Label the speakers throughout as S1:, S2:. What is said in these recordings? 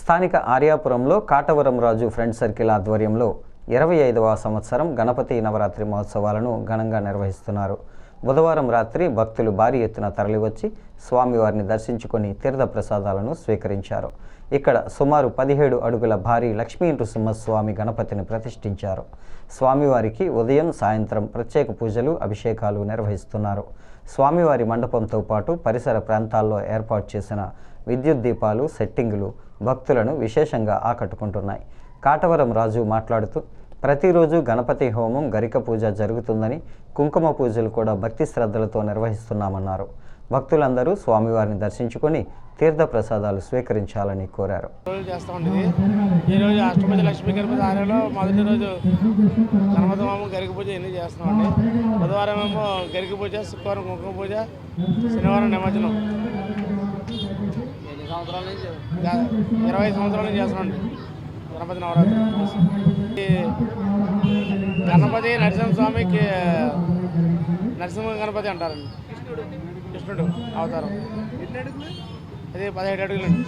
S1: స్థానిక ఆర్యాపురంలో Katavaram Raju friend circle ఆధ్వర్యంలో ఇరవై ఐదవ సంవత్సరం గణపతి నవరాత్రి మహోత్సవాలను ఘనంగా నిర్వహిస్తున్నారు. బుధవారం రాత్రి భక్తులు భారీ ఎత్తున తరలివచ్చి స్వామివారిని దర్శించుకొని తీర్థ ప్రసాదాలను స్వీకరించారు. ఇక్కడ సుమారు పదిహేడు అడుగుల భారీ లక్ష్మీ నృసింహస్వామి గణపతిని ప్రతిష్ఠించారు. స్వామివారికి ఉదయం సాయంత్రం ప్రత్యేక పూజలు అభిషేకాలు నిర్వహిస్తున్నారు. స్వామివారి మండపంతో పాటు పరిసర ప్రాంతాల్లో ఏర్పాటు చేసిన విద్యుత్ దీపాలు సెట్టింగులు భక్తులను విశేషంగా ఆకట్టుకుంటున్నాయి. కాటవరం రాజు మాట్లాడుతూ ప్రతిరోజు గణపతి హోమం గరిక పూజ జరుగుతుందని కుంకుమ పూజలు కూడా భక్తి శ్రద్ధలతో నిర్వహిస్తున్నామన్నారు. భక్తులందరూ స్వామివారిని దర్శించుకొని తీర్థ ప్రసాదాలు స్వీకరించాలని కోరారు.
S2: రోజు చేస్తూ ఉండేది. ఈ అష్టపతి లక్ష్మీ గణపతి ఆలయంలో మొదటి రోజు గణపతి హోమం గరిక పూజ ఇన్ని చేస్తామండి బుధవారం ఏమో గరిక పూజ శుక్రవారం కుంకుమ పూజ శనివారం నిమజ్జనం. నుంచి ఇరవై ఐదు సంవత్సరాల నుంచి చేస్తున్నామండి గణపతి నవరాత్రి. ఈ గణపతి నరసింహస్వామికి నరసింహ గణపతి అంటారండి. కృష్ణుడు అవతారం. అది పదిహేడు అడుగులండి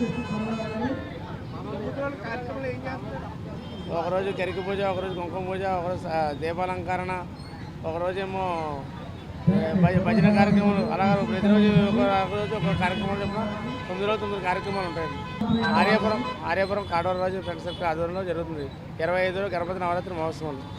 S2: ఒకరోజు కరికి పూజ ఒకరోజు కుంకుమ పూజ ఒకరోజు దీపాలంకరణ ఒకరోజేమో భజన కార్యక్రమాలు అలా ప్రతిరోజు ఒక రోజు ఒక కార్యక్రమాలు చెప్పిన తొమ్మిది రోజులు తొమ్మిది కార్యక్రమాలు ఉంటాయి. ఆర్యాపురం ఆర్యాపురం కాడవర రాజు ఫ్రెండ్ సర్కిల్ ఆధ్వర్యంలో జరుగుతుంది. ఇరవై ఐదు గణపతి నవరాత్రి మహోత్సవం.